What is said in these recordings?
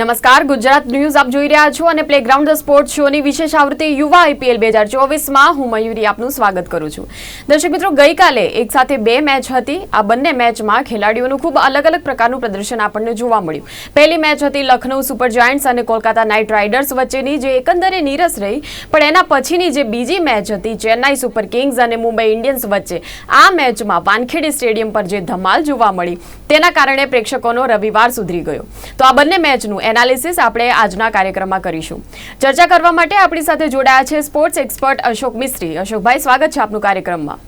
નમસ્કાર. ગુજરાત ન્યૂઝ આપ જોઈ રહ્યા છો અને પ્લેગ્રાઉન્ડ સ્પોર્ટ શોની વિશેષ આવૃત્તિ યુવા આઈપીએલ બે હજાર ચોવીસમાં હું મયુરી આપનું સ્વાગત કરું છું. દર્શક મિત્રો, ગઈકાલે એક સાથે બે મેચ હતી. આ બંને મેચમાં ખેલાડીઓનું ખૂબ અલગ અલગ પ્રકારનું પ્રદર્શન આપણને જોવા મળ્યું. પહેલી મેચ હતી લખનૌ સુપર જાયન્ટ્સ અને કોલકાતા નાઇટ રાઇડર્સ વચ્ચેની, જે એકંદરે નીરસ રહી. પણ એના પછીની જે બીજી મેચ હતી, ચેન્નાઈ સુપર કિંગ્સ અને મુંબઈ ઇન્ડિયન્સ વચ્ચે, આ મેચમાં વાનખેડી સ્ટેડિયમ પર જે ધમાલ જોવા મળી, તેના કારણે પ્રેક્ષકોનો રવિવાર સુધરી ગયો. તો આ બંને મેચનું એનાલિસિસ આપણે આજના કાર્યક્રમમાં કરીશું. ચર્ચા કરવા માટે આપણી સાથે જોડાયા છે સ્પોર્ટ્સ એક્સપર્ટ અશોક મિસ્ત્રી. અશોકભાઈ સ્વાગત છે આપનું કાર્યક્રમમાં.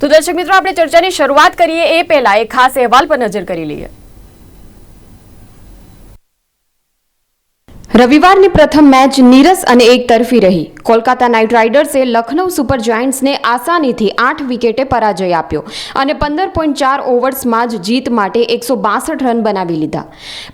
તો દર્શક મિત્રો આપણે ચર્ચાની શરૂઆત કરીએ. એ પહેલા એક ખાસ અહેવાલ પર નજર કરી લઈએ. રવિવારની પ્રથમ મેચ નીરસ અને એક તરફી રહી. કોલકાતા નાઇટ રાઇડર્સે લખનૌ સુપર જાયન્ટ્સને આસાનીથી આઠ વિકેટે પરાજય આપ્યો અને પંદર પોઈન્ટ ચાર ઓવર્સમાં જ જીત માટે એકસો બાસઠ રન બનાવી લીધા.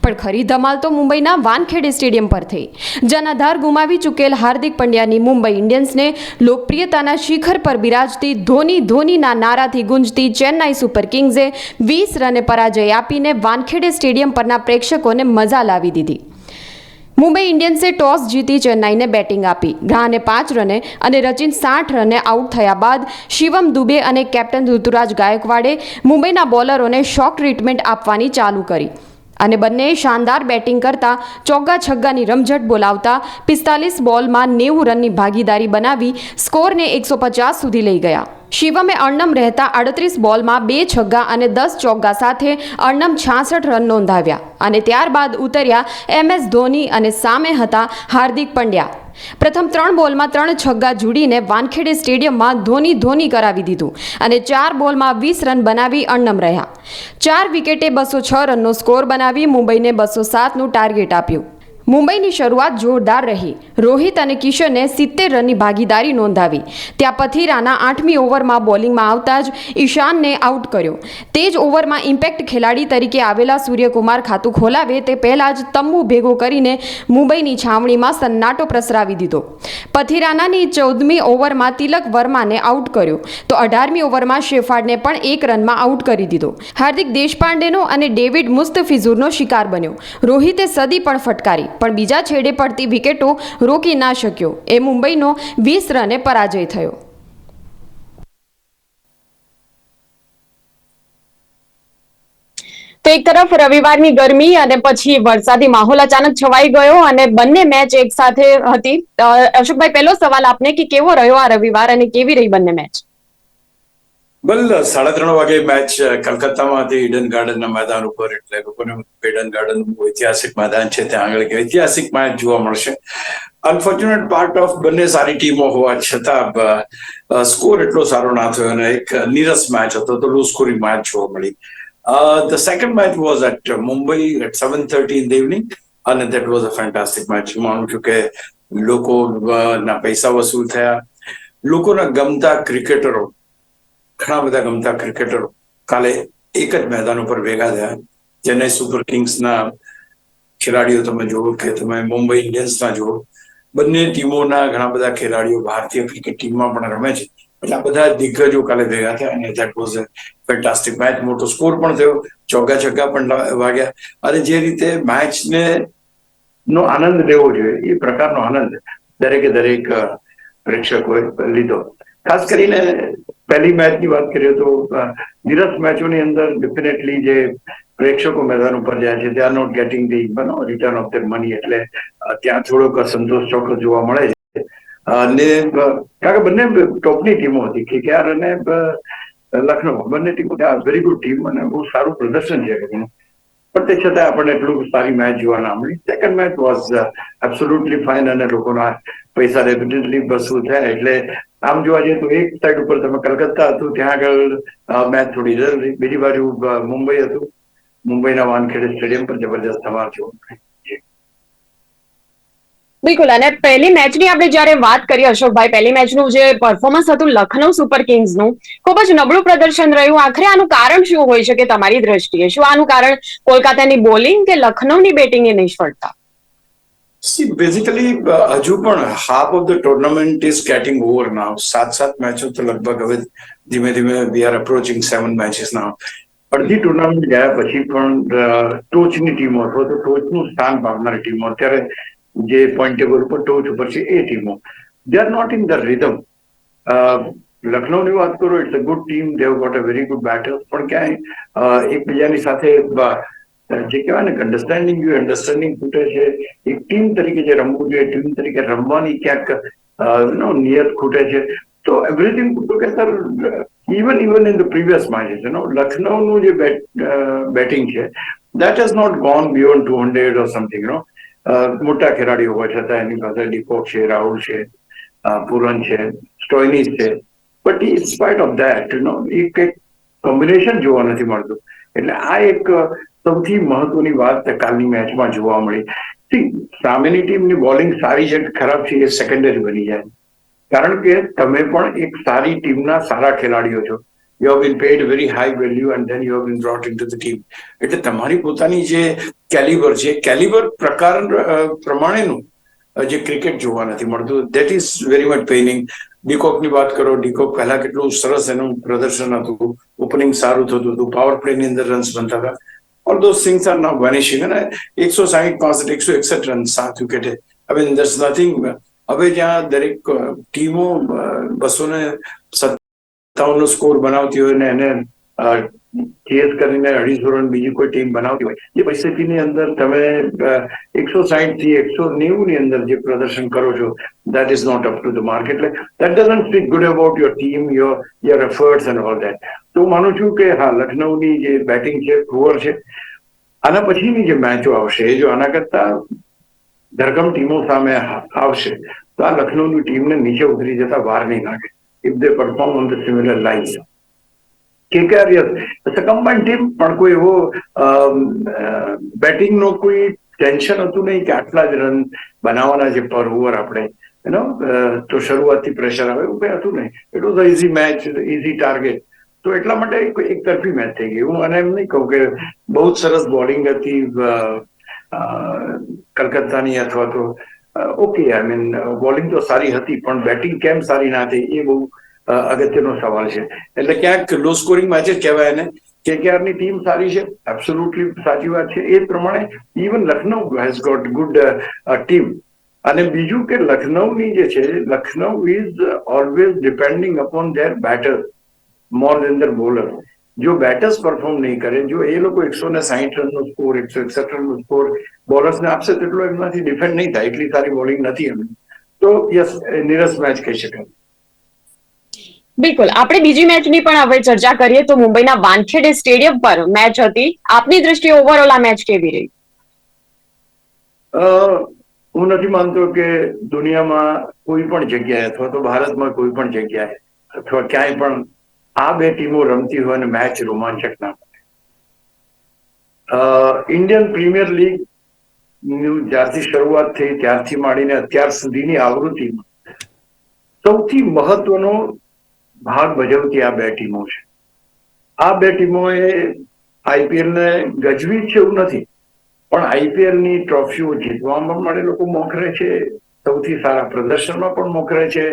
પણ ખરી ધમાલ તો મુંબઈના વાનખેડે સ્ટેડિયમ પર થઈ. જનાધાર ગુમાવી ચૂકેલ હાર્દિક પંડ્યાની મુંબઈ ઇન્ડિયન્સને લોકપ્રિયતાના શિખર પર બિરાજતી ધોની ધોનીના નારાથી ગુંજતી ચેન્નાઈ સુપર કિંગ્સે વીસ રને પરાજય આપીને વાનખેડે સ્ટેડિયમ પરના પ્રેક્ષકોને મજા લાવી દીધી. મુંબઈ ઇન્ડિયન્સે ટોસ જીતી ચેન્નાઈને બેટિંગ આપી. ગ્રાહને પાંચ રને અને રચિન સાઠ રને આઉટ થયા બાદ શિવમ દુબે અને કેપ્ટન ઋતુરાજ ગાયકવાડે મુંબઈના બોલરોને શોક ટ્રીટમેન્ટ આપવાની ચાલુ કરી. અને બંનેએ શાનદાર બેટિંગ કરતા ચોગ્ગા છગ્ગાની રમઝટ બોલાવતા પિસ્તાલીસ બોલમાં નેવું રનની ભાગીદારી બનાવી સ્કોરને એકસો પચાસ સુધી લઈ ગયા. શિવમે અર્ણમ રહેતા અડત્રીસ બોલમાં બે છગ્ગા અને દસ ચોગ્ગા સાથે અર્ણમ છાસઠ રન નોંધાવ્યા. અને ત્યારબાદ ઉતર્યા એમ એસ ધોની અને સામે હતા હાર્દિક પંડ્યા. પ્રથમ ત્રણ બોલમાં ત્રણ છગ્ગા જોડીને વાનખેડે સ્ટેડિયમમાં ધોની ધોની કરાવી દીધું અને ચાર બોલમાં વીસ રન બનાવી અણનમ રહ્યા. ચાર વિકેટે બસો છ રનનો સ્કોર બનાવી મુંબઈને બસો સાતનું ટાર્ગેટ આપ્યું. મુંબઈની શરૂઆત જોરદાર રહી. રોહિત અને કિશને સિત્તેર રનની ભાગીદારી નોંધાવી. ત્યાં પથિરાના આઠમી ઓવરમાં બોલિંગમાં આવતા જ ઈશાનને આઉટ કર્યો. તે જ ઓવરમાં ઇમ્પેક્ટ ખેલાડી તરીકે આવેલા સૂર્યકુમાર ખાતું ખોલાવે તે પહેલાં જ તંબુ ભેગો કરીને મુંબઈની છાવણીમાં સન્નાટો પ્રસરાવી દીધો. પથિરાનાની ચૌદમી ઓવરમાં તિલક વર્માને આઉટ કર્યો. તો અઢારમી ઓવરમાં શેફાર્ડને પણ એક રનમાં આઉટ કરી દીધો. હાર્દિક દેશપાંડેનો અને ડેવિડ મુસ્તફિઝુરનો શિકાર બન્યો. રોહિતે સદી પણ ફટકારી. પણ બીજા છેડે પડતી વિકેટો રોકી ના શક્યો. એ મુંબઈનો વીસ રને પરાજય થયો. તો એક તરફ રવિવારની ગરમી અને પછી વરસાદી માહોલ અચાનક છવાઈ ગયો અને બંને મેચ એક સાથે હતી. અશોકભાઈ, પહેલો સવાલ આપને કે કેવો રહ્યો આ રવિવાર અને કેવી રહી બંને મેચ? વેલ સાડા ત્રણ વાગે મેચ કલકત્તામાં હતી ઈડન ગાર્ડનના મેદાન ઉપર, એટલે લોકોને ઈડન ગાર્ડન ઐતિહાસિક મેદાન છે, ત્યાં આગળ ઐતિહાસિક મેચ જોવા મળશે. અનફોર્ચ્યુનેટ પાર્ટ ઓફ બંને સારી ટીમો હોવા છતાં સ્કોર એટલો સારો ના થયો અને એક નીરસ મેચ હતો, તો લો સ્કોરિંગ મેચ જોવા મળી. The second match was at Mumbai at seven thirty in the evening અને that was a fantastic match માનું છું કે લોકો ના પૈસા વસૂલ થયા. લોકોના ગમતા ક્રિકેટરો ઘણા બધા ગમતા ક્રિકેટરો કાલે એક જ મેદાન ઉપર ભેગા થયા. ચેન્નઈ સુપર કિંગ્સના ખેલાડીઓ તમે જુઓ કે તમે મુંબઈ ઇન્ડિયન્સના જુઓ. બંને ટીમોના ઘણા બધા ખેલાડીઓ ભારતીય ક્રિકેટ ટીમમાં પણ રમે છે. એટલે આ બધા દિગ્ગજો કાલે ભેગા થયા અને ધેટ વોઝ ફેન્ટાસ્ટિક મેચ મોટો સ્કોર પણ થયો. ચોગ્ગા છગ્ગા પણ વાગ્યા. અને જે રીતે મેચને નો આનંદ લેવો જોઈએ, એ પ્રકારનો આનંદ દરેકે દરેક પ્રેક્ષકોએ લીધો. ખાસ કરીને પહેલી મેચની વાત કરીએ તો નિરસ મેચોની અંદર ડેફિનેટલી જે પ્રેક્ષકો મેદાન ઉપર જાય છે they are not getting the return of their money એટલે ત્યાં થોડોક સંતોષ ચોક્કસ જોવા મળે છે. અને કારણ કે બંને ટોપની ટીમો હતી કેકેઆર અને લખનૌ લખનઉ બંને ટીમો વેરી ગુડ ટીમ અને બહુ સારું પ્રદર્શન છે. એનું પણ તે છતાં આપણને એટલું સારી મેચ જોવા ના મળી. Second match was absolutely fine અને લોકોના પૈસા ડેફિનેટલી વસૂલ થયા. એટલે આમ જોવા જઈએ તો એક સાઈડ ઉપર તમે કલકત્તા હતું, ત્યાં આગળ મેચ થોડી રર રહી બીજી બાજુ મુંબઈ હતું. મુંબઈના વાનખેડે સ્ટેડિયમ પર જબરજસ્ત ધમાલ જોવા મળી. બિલકુલ અને પહેલી મેચની આપણે જ્યારે વાત કરીએ અશોકભાઈ પહેલી મેચનું જે પરફોર્મન્સ હતું લખનૌ સુપર કિંગ્સનું ખૂબ જ નબળું પ્રદર્શન રહ્યું. આખરે આનું કારણ શું હોઈ શકે તમારી દ્રષ્ટિએ? શું આનું કારણ કોલકાતાની બોલિંગ કે લખનૌની બેટિંગની નિષ્ફળતા? સી uh, હજુ પણ half of the tournament is getting over now સાત સાત મેચો તો લગભગ હવે ધીમે ધીમે we are approaching seven matches now અડધી ટુર્નામેન્ટ ગયા પછી પણ ટોચની ટીમો અથવા તો ટોચનું સ્થાન પામનારી ટીમો અત્યારે જે પોઈન્ટ ટેબલ ઉપર ટોચ ઉપર છે એ ટીમો they are not in the rhythm લખનૌની વાત કરો it's a good team they've got a very good batter પણ ક્યાંય એકબીજાની સાથે જે કહેવાય ને અન્ડરસ્ટેન્ડિંગ યુ અન્ડરસ્ટેન્ડિંગ ખૂટે છે. એક ટીમ તરીકે જે રમવું જોઈએ ટીમ તરીકે રમવાની ક્યાંક નો નિયત ખૂટે છે. તો everything together even even in the previous matches નો લખનૌનું જે બેટિંગ છે that has not gone beyond two hundred or something નો મોટા ખેલાડીઓ હોવા છતાં એની પાસે ડિકોક છે રાહુલ છે પુરન છે સ્ટોઇનિસ છે. But in spite of that નો એ કંઈક કોમ્બિનેશન જોવા નથી મળતું. એટલે આ એક સૌથી મહત્વની વાત કાલની મેચમાં જોવા મળી. See, સામેની ટીમની બોલિંગ સારી છે ખરાબ છે એ સેકન્ડરી બની જાય. કારણ કે તમે પણ એક સારી ટીમના સારા ખેલાડીઓ છો. You have been paid very high value and then you have been brought in to the team એટલે તમારી પોતાની જે કેલિબર છે કેલિબર પ્રકાર પ્રમાણેનું જે ક્રિકેટ જોવા નથી મળતું. That is very much paining ડીકોકની વાત કરો ડીકોક પહેલા કેટલું સરસ એનું પ્રદર્શન હતું. ઓપનિંગ સારું થતું હતું. પાવર પ્લેની અંદર રન્સ બનતા હતા. All those things are now vanishing અને એકસો સાહીઠ, પાસઠ, એકસો એકસઠ રન સાત વિકેટે હવે દસ નથિંગ હવે જ્યાં દરેક ટીમો બસો ને સત્તાવન નો સ્કોર બનાવતી હોય ને એને ચેસ કરીને અઢીસો રન બીજી કોઈ ટીમ બનાવતી હોય. એ પરિસ્થિતિની અંદર તમે એકસો સાહીઠથી એકસો નેવું ની અંદર જે પ્રદર્શન કરો છો that is not up to the market એટલે that doesn't speak good about your team your your efforts and all that તો હું માનું છું કે, હા લખનૌની જે બેટિંગ છે પુઅર છે. આના પછીની જે મેચો આવશે, એ જો આના કરતા ધરકમ ટીમો સામે આવશે, તો આ લખનૌની ટીમને નીચે ઉતરી જતા વાર નહીં લાગે if they perform on the similar lines. KKR, yes, it's a combined team પણ કોઈ એવો બેટિંગ નો કોઈ ટેન્શન હતું નહીં કે આટલા જ રન બનાવવાના છે પર ઓવર આપણે. એનો તો શરૂઆતથી પ્રેશર આવે એવું કઈ હતું નહીં. It was a easy match easy target તો એટલા માટે એક તરફી મેચ થઈ ગઈ. હું અને એમ નહીં કહું કે બહુ જ સરસ બોલિંગ હતી કલકત્તાની અથવા તો ઓકે આઈ મીન બોલિંગ તો સારી હતી, પણ બેટિંગ કેમ સારી ના થઈ એ બહુ અગત્યનો સવાલ છે. એટલે ક્યાંક લો સ્કોરિંગ મેચ જ કહેવાય એને. KKR ની ટીમ સારી છે એબ્સોલ્યુટલી સાચી વાત છે. એ પ્રમાણે even Lucknow has got good team અને બીજું કે લખનઉની જે છે, Lucknow is always depending upon their batter more than the bowler જો બેટર્સ પરફોર્મ નહીં કરે જો એ લોકો એકસો ને સાહીઠ રનનો સ્કોર એકસો એકસઠ રનનો સ્કોર બોલર્સને આપશે તેટલો એમનાથી ડિફેન્ડ નહીં થાય એટલી સારી બોલિંગ નથી એમની તો યસ નિરસ મેચ કહી શકાય બિલકુલ આપણે બીજી મેચની પણ હવે ચર્ચા કરીએ તો મુંબઈના વાનખેડે સ્ટેડિયમ પર મેચ હતી. આપની દ્રષ્ટિએ ઓવરઓલ આ મેચ કેવી રહી? અ, હું નથી માનતો કે દુનિયામાં કોઈ પણ જગ્યાએ અથવા તો ભારતમાં કોઈ પણ જગ્યાએ અથવા ક્યાંય પણ આ બે ટીમો રમતી હોય અને મેચ રોમાંચક ના બને. ઇન્ડિયન પ્રીમિયર લીગ જ્યારથી શરૂઆત થઈ ત્યારથી માંડીને અત્યાર સુધીની આવૃત્તિમાં સૌથી મહત્વનો ભાગ ભજવતી આ બે ટીમો છે. આ બે ટીમોએ આઈપીએલ ને ગજવી છે એવું નથી. પણ આઈપીએલની ટ્રોફીઓ જીતવામાં પણ એ લોકો મોખરે છે સૌથી સારા પ્રદર્શનમાં પણ મોખરે છે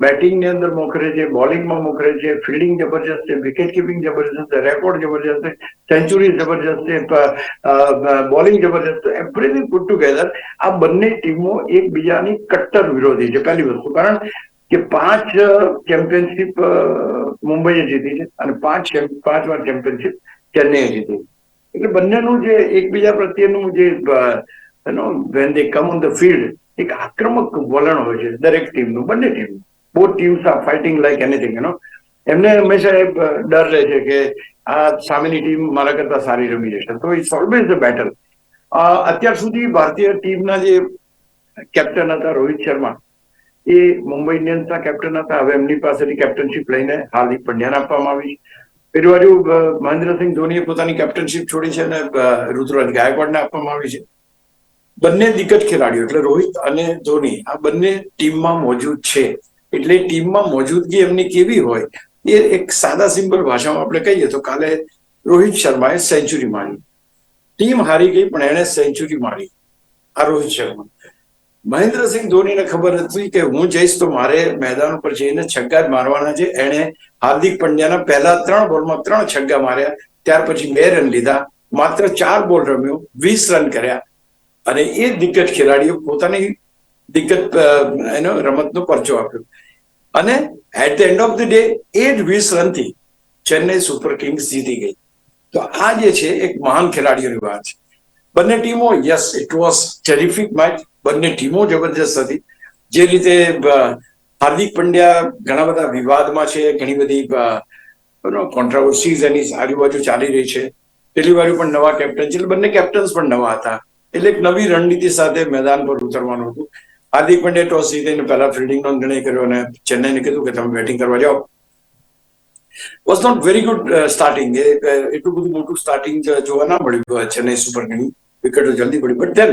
બેટિંગની અંદર મોખરે છે બોલિંગમાં મોખરે છે ફિલ્ડિંગ જબરજસ્ત છે વિકેટ કીપિંગ જબરજસ્ત છે રેકોર્ડ જબરજસ્ત છે સેન્ચુરી જબરજસ્ત છે બોલિંગ જબરજસ્ત છે એવરીથિંગ પુટ ટુગેધર આ બંને ટીમો એકબીજાની કટ્ટર વિરોધી છે, પહેલી વસ્તુ. કારણ કે પાંચ ચેમ્પિયનશિપ મુંબઈએ જીતી છે અને પાંચ પાંચ વાર ચેમ્પિયનશિપ ચેન્નઈએ જીતી એટલે બંનેનું જે એકબીજા પ્રત્યેનું જે નો when they come on the field એક આક્રમક વલણ હોય છે દરેક ટીમનું બંને team both teams are fighting like anything you know એમને હંમેશા એ ડર રહે છે કે આ સામેની ટીમ મારા કરતા સારી રમી જશે. તો ઇટ્સ ઓલવેઝ ધ બેટલ અત્યાર સુધી ભારતીય ટીમના જે કેપ્ટન હતા રોહિત શર્મા એ મુંબઈ ઇન્ડિયન્સના કેપ્ટન હતા. હવે એમની પાસેથી કેપ્ટનશીપ લઈને હાર્દિક પંડ્યાને આપવામાં આવી પેલી બાજુ મહેન્દ્રસિંહ ધોનીએ પોતાની કેપ્ટનશીપ છોડી છે અને અ, ઋતુરાજ ગાયકવાડને આપવામાં આવી છે. બંને દિગ્ગજ ખેલાડીઓ, એટલે રોહિત અને ધોની, આ બંને ટીમમાં મોજૂદ છે. એટલે ટીમમાં મોજૂદગી એમની કેવી હોય, એ એક સાદા સિમ્પલ ભાષામાં આપણે કહીએ તો કાલે રોહિત શર્માએ સેન્ચુરી મારી. ટીમ હારી ગઈ, પણ એણે સેન્ચુરી મારી, આ રોહિત શર્મા. મહેન્દ્રસિંહ ધોનીને ખબર હતી કે હું જઈશ તો મારે મેદાન ઉપર જઈને છગ્ગા જ મારવાના છે. એણે હાર્દિક પંડ્યાના પહેલા ત્રણ બોલમાં ત્રણ છગ્ગા માર્યા, ત્યાર પછી બે રન લીધા. માત્ર ચાર બોલ રમ્યો, વીસ રન કર્યા. અને એ દિગ્ગજ ખેલાડીઓ પોતાની દિગ્ગજ એનો રમતનો પરચો આપ્યો. અને at the end of the day એ જ વીસ રનથી ચેન્નઈ સુપર કિંગ્સ જીતી ગઈ. તો આ જે છે, એક મહાન ખેલાડીઓની વાત છે. બંને ટીમો yes it was terrific match બંને ટીમો જબરજસ્ત હતી. જે રીતે હાર્દિક પંડ્યા ઘણા બધા વિવાદમાં છે, ઘણી બધી કોન્ટ્રાવર્સીઝ એની આજુબાજુ ચાલી રહી છે. પેલી બાજુ પણ નવા કેપ્ટન છે, એટલે બંને કેપ્ટન્સ પણ નવા હતા. એટલે એક નવી રણનીતિ સાથે મેદાન પર ઉતરવાનું હતું. હાર્દિક પંડ્યા ટોસ જીતીને પહેલા ફિલ્ડિંગનો નિર્ણય કર્યો અને ચેન્નઈને કીધું કે તમે બેટિંગ કરવા જાઓ. Was not very good starting એટલું બધું મોટું સ્ટાર્ટિંગ જોવા ના મળ્યું ચેન્નાઈ સુપર કિંગ વિકેટો જલ્દી પડી. But then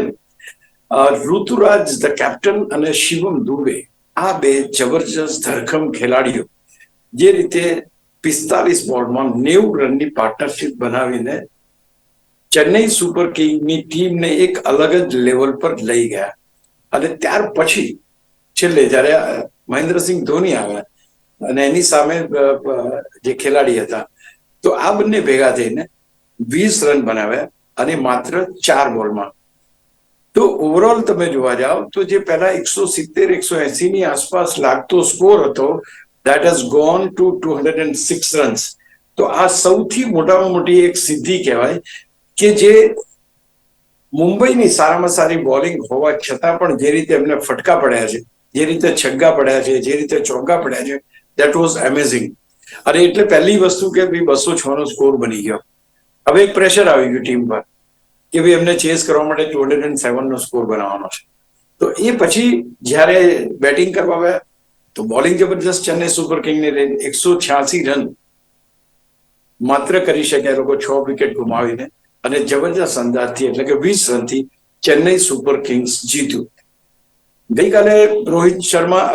Ruturaj the captain અને શિવમ દુબે, આ બે જબરજસ્ત ધરખમ ખેલાડીઓ, જે રીતે પિસ્તાલીસ બોલમાં નેવું રનની પાર્ટનરશિપ બનાવીને ચેન્નઈ સુપર કિંગની ટીમને એક અલગ જ લેવલ પર લઈ ગયા. અને ત્યાર પછી છેલ્લે જ્યારે મહેન્દ્રસિંહ ધોની આવ્યા અને એની સામે જે ખેલાડી હતા, તો આ બંને ભેગા થઈને વીસ રન બનાવ્યા અને માત્ર ચાર બોલમાં. તો ઓવરઓલ તમે જોવા જાઓ તો જે પહેલા એકસો સિત્તેર, એકસો એસી ની આસપાસ લાગતો સ્કોર હતો that has gone to two hundred and six runs તો આ સૌથી મોટામાં મોટી એક સિદ્ધિ કહેવાય કે જે મુંબઈની સારામાં સારી બોલિંગ હોવા છતાં પણ જે રીતે એમને ફટકા પડ્યા છે, જે રીતે છગ્ગા પડ્યા છે, જે રીતે ચોગ્ગા પડ્યા છે દેટ વોઝ એમેઝિંગ અને એટલે પહેલી વસ્તુ કે ભાઈ બસો છ નો સ્કોર બની ગયો. હવે એક પ્રેશર આવી ગયું ટીમ પર કે ભાઈ એમને ચેસ કરવા માટે ટુ હંડ્રેડ એન્ડ સેવન નો સ્કોર બનાવવાનો છે. તો એ પછી જ્યારે બેટિંગ કરવા આવ્યા, તો બોલિંગ જબરજસ્ત ચેન્નઈ સુપર કિંગને લઈને એકસો છ્યાસી રન માત્ર કરી શક્યા એ લોકો છ વિકેટ ગુમાવીને અને જબરજસ્ત અંદાજથી એટલે કે વીસ રનથી ચેન્નઈ સુપર કિંગ્સ જીત્યું. ગઈકાલે રોહિત શર્મા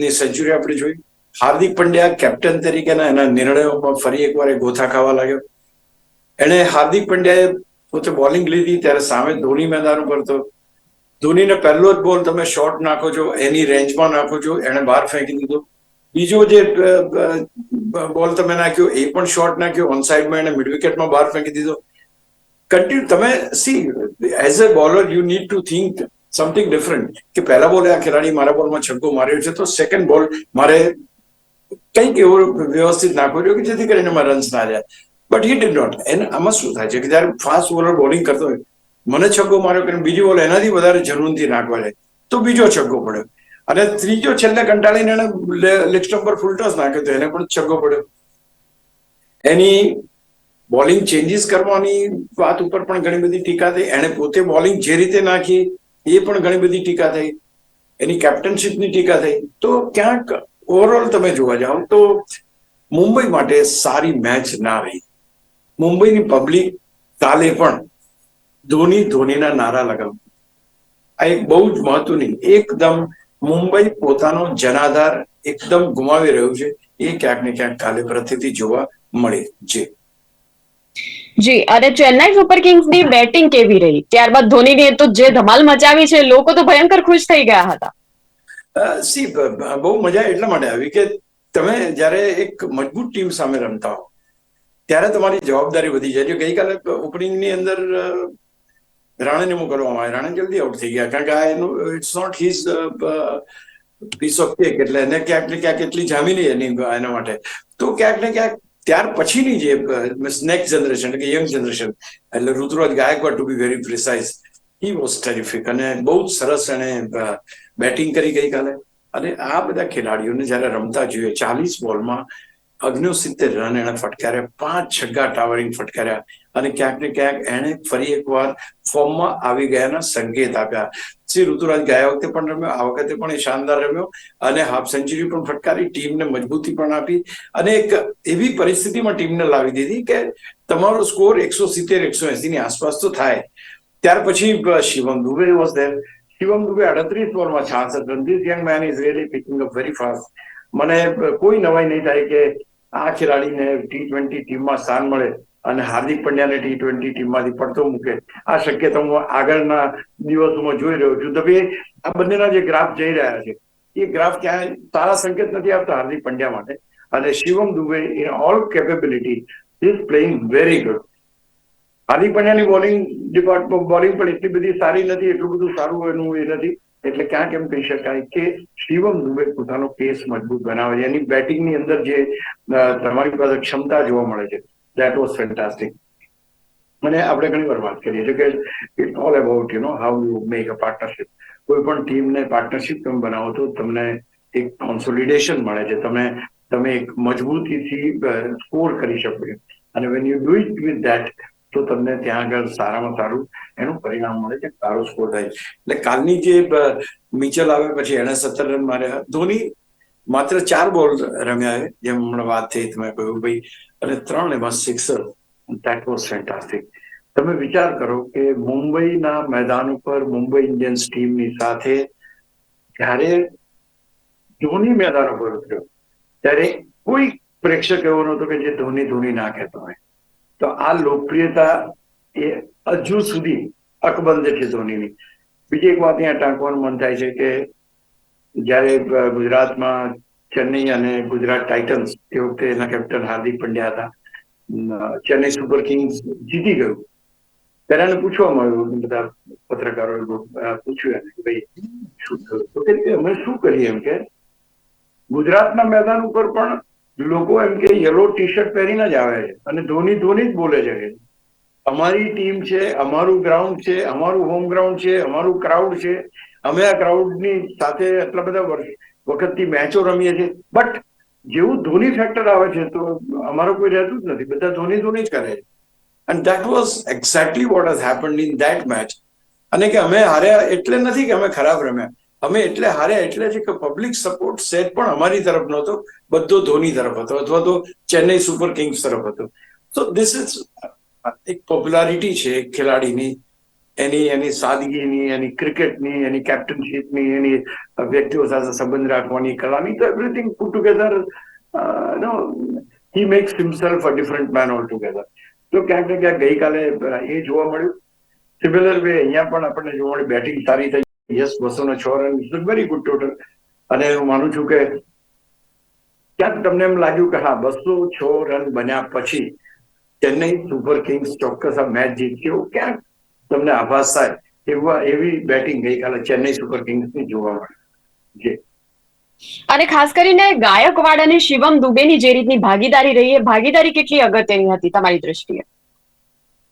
ની સેન્ચુરી આપણે જોઈ. હાર્દિક પંડ્યા કેપ્ટન તરીકેના એના નિર્ણયોમાં ફરી એકવાર એ ગોથા ખાવા લાગ્યો. એણે હાર્દિક પંડ્યાએ પોતે બોલિંગ લીધી, ત્યારે સામે ધોની મેદાન ઉપર તો. ધોનીને પહેલો જ બોલ તમે શોર્ટ નાખો છો, એની રેન્જમાં નાખો છો, એણે બહાર ફેંકી દીધો. બીજો જે બોલ તમે નાખ્યો, એ પણ શોર્ટ નાખ્યો ઓન સાઈડમાં એને મિડ વિકેટમાં બહાર ફેંકી દીધો. કન્ટિન્યુ તમે see as a bowler you need to think something different કે પહેલા બોલે આ ખેલાડી મારા બોલમાં છગ્ગો માર્યો છે, તો સેકન્ડ બોલ મારે કંઈક એવો વ્યવસ્થિત નાખવો જોઈએ કે જેથી કરીને મારા રન્સ ના જાય. બટ હી ડીડ નોટ એને, આમાં શું થાય છે કે જ્યારે ફાસ્ટ બોલર બોલિંગ કરતો હોય, મને છગ્ગો માર્યો કે બીજી બોલ એનાથી વધારે જરૂરથી નાખવા જાય, તો બીજો છગ્ગો પડ્યો. અને ત્રીજો છેલ્લે કંટાળીને એને લેગ સ્ટમ્પ પર ફૂલ ટોસ નાખ્યો તો એને પણ છગ્ગો પડ્યો. એની બોલિંગ ચેન્જીસ કરવાની વાત ઉપર પણ ઘણી બધી ટીકા થઈ. એણે પોતે બોલિંગ જે રીતે નાખી, એ પણ ઘણી બધી ટીકા થઈ. એની કેપ્ટનશીપની ટીકા થઈ. તો ક્યાંક ઓવરઓલ તમે જોવા જાઓ તો મુંબઈ માટે સારી મેચ ના રહી. મુંબઈની પબ્લિક કાલે પણ ધોની ધોનીના નારા લગાવ આ એક બહુ જ મહત્વની, એકદમ મુંબઈ પોતાનો જનાધાર એકદમ ગુમાવી રહ્યું છે. એ ક્યાંક ને ક્યાંક કાલે પ્રતિથી જોવા મળે છે. જી, અને ચેન્નાઈ સુપર કિંગ્સની બેટિંગ કેવી રહી? ત્યારબાદ ધોનીની તો જે ધમાલ મચાવી છે, લોકો તો ભયંકર ખુશ થઈ ગયા હતા. સી બહુ મજા એટલા માટે આવી કે તમે જ્યારે એક મજબૂત ટીમ સામે રમતા હો, ત્યારે તમારી જવાબદારી વધી જાય. છે ગઈકાલે ઓપનિંગની અંદર રાણાને મોકલવામાં આવે રાણે જલ્દી આઉટ થઈ ગયા. કારણ કે આ એનું it's not his piece of cake એટલે એને ક્યાંક ને ક્યાંક એટલી જામી નહીં એની, એના માટે. તો ક્યાંક ને ક્યાંક ત્યાર પછીની જે નેક્સ્ટ જનરેશન એટલે કે યંગ જનરેશન એટલે Ruturaj Gaikwad to be very precise he was terrific અને બહુ જ સરસ એણે બેટિંગ કરી ગઈકાલે અને આ બધા ખેલાડીઓને જ્યારે રમતા જોઈએ, ચાલીસ બોલમાં અગ્નિસિત્તેર રન એણે ફટકાર્યા, પાંચ છગ્ગા ટાવરિંગ ફટકાર્યા અને ક્યાંક ને ક્યાંક એણે ફરી એકવાર ફોર્મમાં આવી ગયાના સંકેત આપ્યા. શ્રી ઋતુરાજ ગયા વખતે પણ રમ્યો, આ વખતે પણ એ શાનદાર રમ્યો અને હાફ સેન્ચુરી પણ ફટકારી, ટીમને મજબૂતી પણ આપી અને એક એવી પરિસ્થિતિમાં ટીમને લાવી દીધી કે તમારો સ્કોર એકસો સિત્તેર, એકસો એસી ની આસપાસ તો થાય. ત્યાર પછી શિવમ દુબે વોઝ ધેર. શિવમ દુબે અડત્રીસ બોલમાં છાસઠ run this young man is really picking up very fast. મને કોઈ નવાઈ નહીં થાય કે આ ખેલાડીને ટી ટ્વેન્ટી ટીમમાં સ્થાન મળે અને હાર્દિક પંડ્યાને ટી ટ્વેન્ટી ટીમમાંથી પડતો મૂકે. આ શક્યતા હું આગળના દિવસોમાં જોઈ રહ્યો છું. તો ભાઈ, આ બંનેના જે ગ્રાફ જઈ રહ્યા છે, એ ગ્રાફ ક્યાંય સારા સંકેત નથી આપતા હાર્દિક પંડ્યા માટે. અને Shivam Dube in all capability is playing very good Hardik પંડ્યાની bowling department bowling પણ એટલી બધી સારી નથી, એટલું બધું સારું એનું એ નથી. એટલે ક્યાંક એમ કહી શકાય કે શિવમ દુબે પોતાનો કેસ મજબૂત બનાવે છે. એની બેટિંગની અંદર જે તમારી પાસે ક્ષમતા જોવા મળે છે. દેટ વોઝ ફેન્ટાસ્ટિક અને આપણે ઘણી વાર વાત કરીએ છીએ કે it all about you know how you make a partnership કોઈ પણ ટીમને પાર્ટનરશિપ તમે બનાવો તો તમને એક કોન્સોલિડેશન મળે છે. તમે તમે એક મજબૂતીથી સ્કોર કરી શકો છો. અને when you do it with that તો તમને ત્યાં આગળ સારામાં સારું એનું પરિણામ મળે છે સારો સ્કોર થાય એટલે કાલની જે મિચલ આવે પછી એને સત્તર રન માર્યા. ધોની માત્ર ચાર બોલ રમ્યા જેમ હમણાં વાત થઈ તમે કહ્યું ભાઈ. અને ત્રણ એમાં સિક્સર દેટ વોઝ ફેન્ટાસ્ટિક તમે વિચાર કરો કે મુંબઈના મેદાન ઉપર મુંબઈ ઇન્ડિયન્સ ટીમની સાથે જ્યારે ધોની મેદાન ઉપર ઉતર્યો ત્યારે કોઈ પ્રેક્ષક એવો નહોતો કે જે ધોની ધોની ના કહેતો હોય. તો આ લોકપ્રિયતા એ હજુ સુધી અકબંધ છે ધોનીની. બીજી એક વાત અહીંયા ટાંકવાનું મન થાય છે કે જ્યારે ગુજરાતમાં ચેન્નઈ અને ગુજરાત ટાઇટન્સ એ વખતે એના કેપ્ટન હાર્દિક પંડ્યા હતા ચેન્નઈ સુપર કિંગ્સ જીતી ગયું. ત્યારે એને પૂછવામાં આવ્યું બધા પત્રકારો પૂછ્યું એને કે ભાઈ, શું થયું? તો કે અમે શું કરીએ એમ કે ગુજરાતના મેદાન ઉપર પણ લોકો એમ કે યલો ટી શર્ટ પહેરીને જ આવે છે, અને ધોની ધોની જ બોલે છે અમારી ટીમ છે, અમારું ગ્રાઉન્ડ છે, અમારું હોમ ગ્રાઉન્ડ છે, અમારું ક્રાઉડ છે. અમે આ ક્રાઉડની સાથે આટલા બધા વખતથી મેચો રમીએ છીએ. બટ જેવું ધોની ફેક્ટર આવે છે, તો અમારો કોઈ રહેતું જ નથી. બધા ધોની ધોની જ કરે છે. અને that was exactly what has happened in that match અને કે અમે હાર્યા એટલે નથી કે અમે ખરાબ રમ્યા. અમે એટલે હારે એટલે છે કે પબ્લિક સપોર્ટ સેટ પણ અમારી તરફ નહોતો, બધો ધોની તરફ હતો અથવા તો ચેન્નઈ સુપર કિંગ્સ તરફ હતો. તો ધીસ ઇઝ એક પોપ્યુલારિટી છે ખેલાડીની. એની એની સાદગીની, એની ક્રિકેટની એની કેપ્ટનશીપની એની વ્યક્તિઓ સાથે સંબંધ રાખવાની, કલાની, તો everything put together no he makes himself a different man all together તો ક્યાંક ને ક્યાંક ગઈકાલે એ જોવા મળ્યું. સિમિલર વે અહીંયા પણ આપણને જોવા મળ્યું. બેટિંગ સારી થઈ યસ બસો છ run is very good total અને હું માનું છું કે ક્યાંક તમને એમ લાગ્યું કે હા, બસો છ રન બન્યા પછી ચેન્નઈ સુપર કિંગ્સ ચોક્કસ આ મેચ જીતશે એવું ક્યાંક તમને આભાસ થાય એવા, એવી બેટિંગ ગઈકાલે ચેન્નઈ સુપર કિંગ્સની જોવા મળે. જે અને ખાસ કરીને ગાયકવાડ અને શિવમ દુબેની જે રીતની ભાગીદારી રહી, એ ભાગીદારી કેટલી અગત્યની હતી તમારી દ્રષ્ટિએ?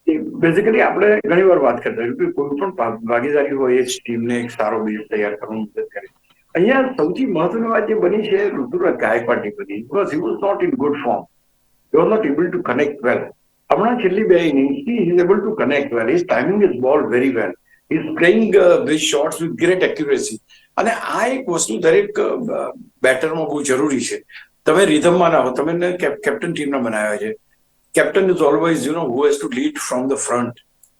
બેઝિકલી આપણે ઘણી વાર વાત કરતા કે કોઈ પણ ભાગીદારી હોય એ જ ટીમને એક સારો બેઝ તૈયાર કરવાનું મદદ કરે અહીંયા સૌથી મહત્વની વાત જે બની છે ઋતુરાજ ગાયકવાડની બની. Because he was not in good form he was not able to connect well હમણાં છેલ્લી બે innings he is able to connect well his timing is ball very well playing uh, with shots with great accuracy. અને આ એક વસ્તુ દરેક બેટરમાં બહુ જરૂરી છે. તમે રિધમમાં ના હો તમે કેપ્ટન ટીમના બનાવ્યા છે. Captain is always you know who has to lead from the front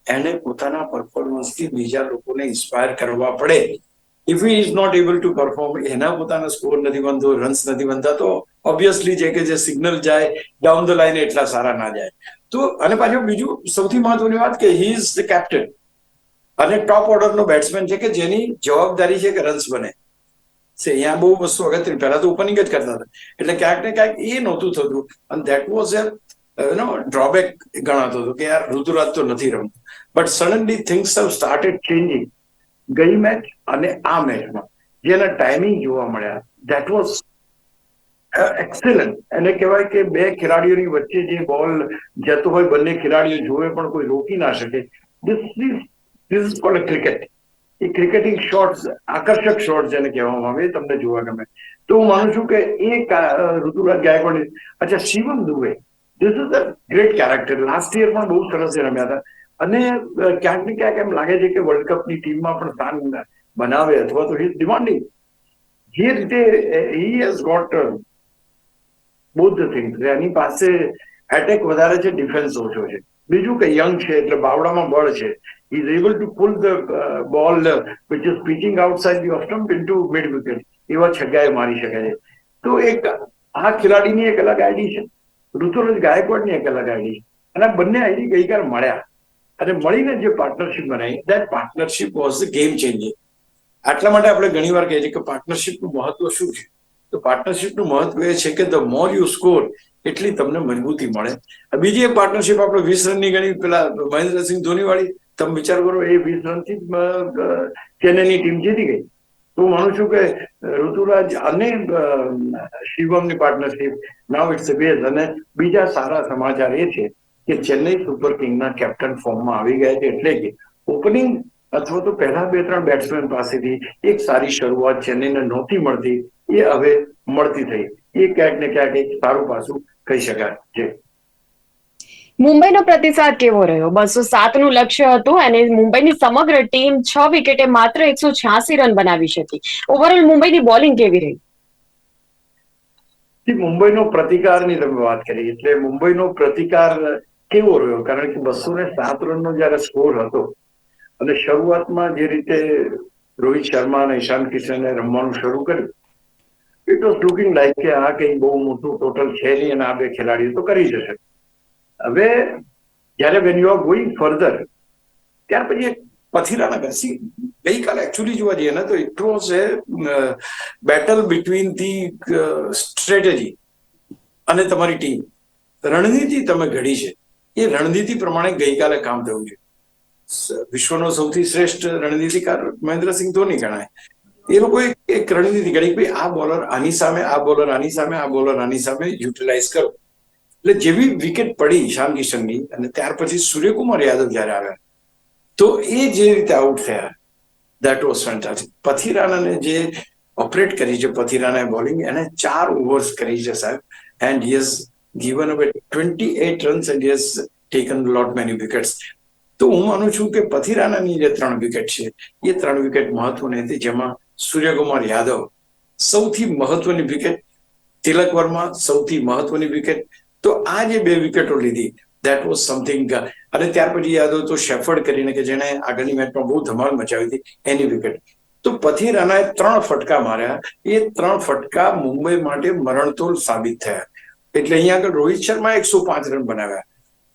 એને પોતાના પરફોર્મન્સથી બીજા લોકોને ઇન્સ્પાયર કરવા પડે. If he is not able to perform એના પોતાના સ્કોર નથી બનતો રન્સ નથી બનતા, તો ઓબ્વિયસલી જે કે જે સિગ્નલ જાય ડાઉન ધ લાઈન એટલા સારા ના જાય. તો, અને પાછું બીજું સૌથી મહત્વની વાત કે હી ઇઝ ધ કેપ્ટન અને ટોપ ઓર્ડરનો બેટ્સમેન છે કે જેની જવાબદારી છે કે રન્સ બને. છે અહીંયા બહુ વસ્તુ અગત્યની. પહેલા તો ઓપનિંગ જ કરતા હતા. એટલે ક્યાંક ને ક્યાંક એ નહોતું થતું. અને that was a no drawback ગણાતો હતો કે યાર ઋતુરાજ તો નથી રમતો. But suddenly things have started changing ગઈ મેચ અને આ મેચમાં જેના ટાઈમિંગ જોવા મળ્યા ધેટ વોઝ એક્સેલન્ટ એને કહેવાય કે બે ખેલાડીઓની વચ્ચે જે બોલ જતો હોય, બંને ખેલાડીઓ જોવે પણ કોઈ રોકી ના શકે. This is this is called cricket a cricketing shots આકર્ષક શોર્ટ્સ જેને કહેવામાં આવે તમને જોવા ગમે. તો હું માનું છું કે એ ઋતુરાજ ગાયકવાડ, અચ્છા, Shivam Dube this is a great character last year પણ બહુ સરસ એ રમ્યા હતા. અને ક્યાંક ને ક્યાંક એમ લાગે છે કે વર્લ્ડ કપની ટીમમાં પણ સ્થાન બનાવે અથવા તો હી ડિમાન્ડિંગ જે રીતે he has got both the things એની પાસે એટેક વધારે છે ડિફેન્સ ઓછો છે. બીજું કે યંગ છે, એટલે બાવડામાં બળ છે. Is able to pull the ball which is pitching outside the off into mid wicket એવા છગ્ગાએ મારી શકે છે. તો એક, આ ખેલાડીની એક અલગ આઈડી છે. ઋતુરાજ ગાયકવાડની એક અલગ આઈડી અને બંને આઈડી ગઈકાલ મળ્યા. અને મળીને જે પાર્ટનરશિપ બનાવી that partnership was game changing આટલા માટે આપણે ઘણી વાર કહીએ છીએ કે પાર્ટનરશિપનું મહત્વ શું છે? તો પાર્ટનરશિપનું મહત્વ એ છે કે ધ મોર યુ સ્કોર એટલી તમને મજબૂતી મળે. બીજી એક પાર્ટનરશિપ આપણે વીસ રનની ગણી પેલા મહેન્દ્રસિંહ ધોની વાળી તમે વિચાર કરો એ વીસ રનથી જ, ચેન્નઈની ટીમ જીતી ગઈ. હું માનું છું કે ઋતુરાજ અને શિવમની પાર્ટનરશિપ નાવ ઇટ્સ બેઝ અને બીજા સારા સમાચાર એ છે કે ચેન્નઈ સુપર કિંગના કેપ્ટન ફોર્મમાં આવી ગયા છે. એટલે કે ઓપનિંગ અથવા તો પહેલા બે ત્રણ બેટ્સમેન પાસેથી એક સારી શરૂઆત ચેન્નઈને નહોતી મળતી, એ હવે મળતી થઈ. એ ક્યાંક ને ક્યાંક એક સારું પાસું કહી શકાય છે. મુંબઈનો પ્રતિસાદ કેવો રહ્યો? બસો સાતનું લક્ષ્ય હતું અને મુંબઈની સમગ્ર ટીમ છ વિકેટે માત્ર એકસો છ્યાસી રન બનાવી શકી. ઓવરઓલ મુંબઈની બોલિંગ કેવી રહી? મુંબઈનો પ્રતિકારની તમે વાત કરી, એટલે મુંબઈનો પ્રતિકાર કેવો રહ્યો? કારણ કે બસો ને સાત રનનો જયારે સ્કોર હતો અને શરૂઆતમાં જે રીતે રોહિત શર્મા અને ઈશાન કિશને રમવાનું શરૂ કર્યું ઇટ વોઝ લુકિંગ લાઈક કે આ કઈ બહુ મોટું ટોટલ છે નહીં અને આ બે ખેલાડીઓ તો કરી જશે હવે જ્યારે when you are going further ત્યાર પછી પથિરાના બેસી ગઈકાલે એકચ્યુઅલી જોવા જઈએ ને તો it a battle between the strategy અને તમારી ટીમ રણનીતિ તમે ઘડી છે. એ રણનીતિ પ્રમાણે ગઈકાલે કામ થયું છે. વિશ્વનો સૌથી શ્રેષ્ઠ રણનીતિકાર મહેન્દ્રસિંહ ધોની ગણાય. એ લોકો એક રણનીતિ ઘડી કે આ બોલર આની સામે, આ બોલર આની સામે, આ બોલર આની સામે યુટિલાઇઝ કરો. એટલે જેવી વિકેટ પડી ઈશાન કિશનની અને ત્યાર પછી સૂર્યકુમાર યાદવ જયારે આવ્યા, તો એ જે રીતે આઉટ થયા દેટ વોઝ ફેન્ટાસ્ટિક પથિરાનાને જે ઓપરેટ કરી છે પથિરાના બોલિંગ, એને ચાર ઓવર્સ કરી છે સાહેબ. And yes given away twenty eight runs and yes taken lot many wickets તો હું માનું છું કે પથિરાનાની જે ત્રણ વિકેટ છે, એ ત્રણ વિકેટ મહત્વની હતી, જેમાં સૂર્યકુમાર યાદવ સૌથી મહત્વની વિકેટ તિલક વર્મા સૌથી મહત્વની વિકેટ તો આ જે બે વિકેટો લીધી દેટ વોઝ સમથિંગ અને ત્યાર પછી યાદવ તો શેફર્ડ કરીને કે જેને આગળની મેચમાં બહુ ધમાલ મચાવી હતી એની વિકેટ. તો પથિરાનાએ ત્રણ ફટકા માર્યા. એ ત્રણ ફટકા મુંબઈ માટે મરણતોલ સાબિત થયા. એટલે અહીંયા આગળ રોહિત શર્મા એકસો પાંચ રન બનાવ્યા.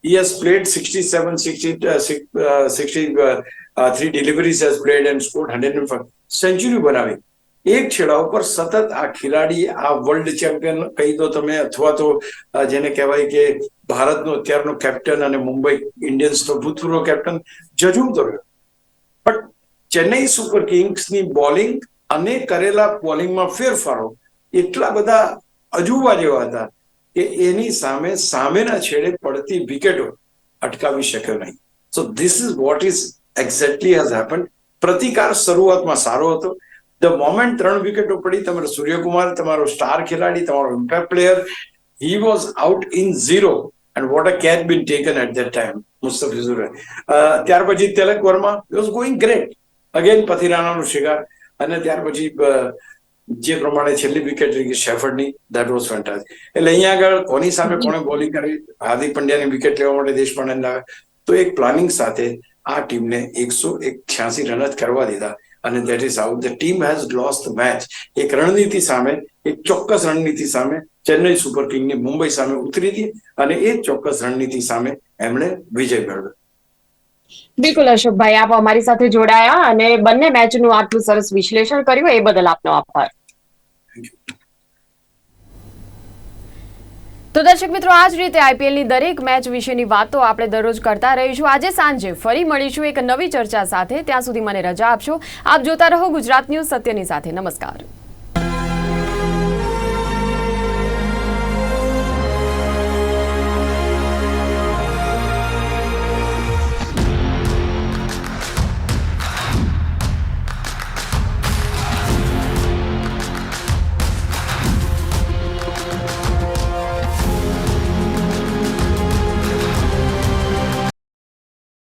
He has played 67 60 uh, six- uh, 60 uh, uh, deliveries has played and scored 105 century બનાવી. એક છેડા ઉપર સતત આ ખેલાડી, આ વર્લ્ડ ચેમ્પિયન કહી દો તમે, અથવા તો જેને કહેવાય કે ભારતનો અત્યારનો કેપ્ટન અને મુંબઈ ઇન્ડિયન્સનો ભૂતપૂર્વ કેપ્ટન જજુમતો રહ્યો. બટ ચેન્નઈ સુપર કિંગ્સની બોલિંગ અને કરેલા બોલિંગમાં ફેરફારો એટલા બધા અજુબા જેવા હતા કે એની સામે સામેના છેડે પડતી વિકેટો અટકાવી શક્યો નહીં. So this is what is exactly has happen પ્રતિકાર શરૂઆતમાં સારો હતો. ધ મોમેન્ટ ત્રણ વિકેટો પડી તમારો સૂર્યકુમાર, તમારો સ્ટાર ખેલાડી, તમારો impact player he was out in zero and what a catch been taken at that time Mustafizur ત્યાર પછી Tilak Varma was going great again પથિરાણાનો શિકાર. અને ત્યાર પછી જે પ્રમાણે છેલ્લી વિકેટ લીધી શેફર્ડની દેટ વોઝ ફેન્ટાસ્ટિક એટલે અહીંયા આગળ કોની સામે કોણે બોલિંગ કરી? હાર્દિક પંડ્યાની વિકેટ લેવા માટે દેશપાંડેને લાવે તો એક પ્લાનિંગ સાથે આ ટીમને એકસો એક છ્યાસી રન જ કરવા દીધા. અને that is out the team has lost the match એક રણનીતિ સામે, એક ચોક્કસ રણનીતિ સામે ચેન્નઈ સુપર કિંગની મુંબઈ સામે ઉતરી હતી અને એ ચોક્કસ રણનીતિ સામે એમણે વિજય મેળવ્યો. બિલકુલ અશોકભાઈ, આપ અમારી સાથે જોડાયા અને બંને મેચનું આટલું સરસ વિશ્લેષણ કર્યું, એ બદલ આપનો આભાર. તો દર્શક મિત્રો આ જ રીતે આઈપીએલની દરેક મેચ વિશેની વાતો આપણે દરરોજ કરતા રહીશું. આજે સાંજે ફરી મળીશું એક નવી ચર્ચા સાથે. ત્યાં સુધી મને રજા આપશો. આપ જોતા રહો ગુજરાત ન્યૂઝ સત્યની સાથે. નમસ્કાર.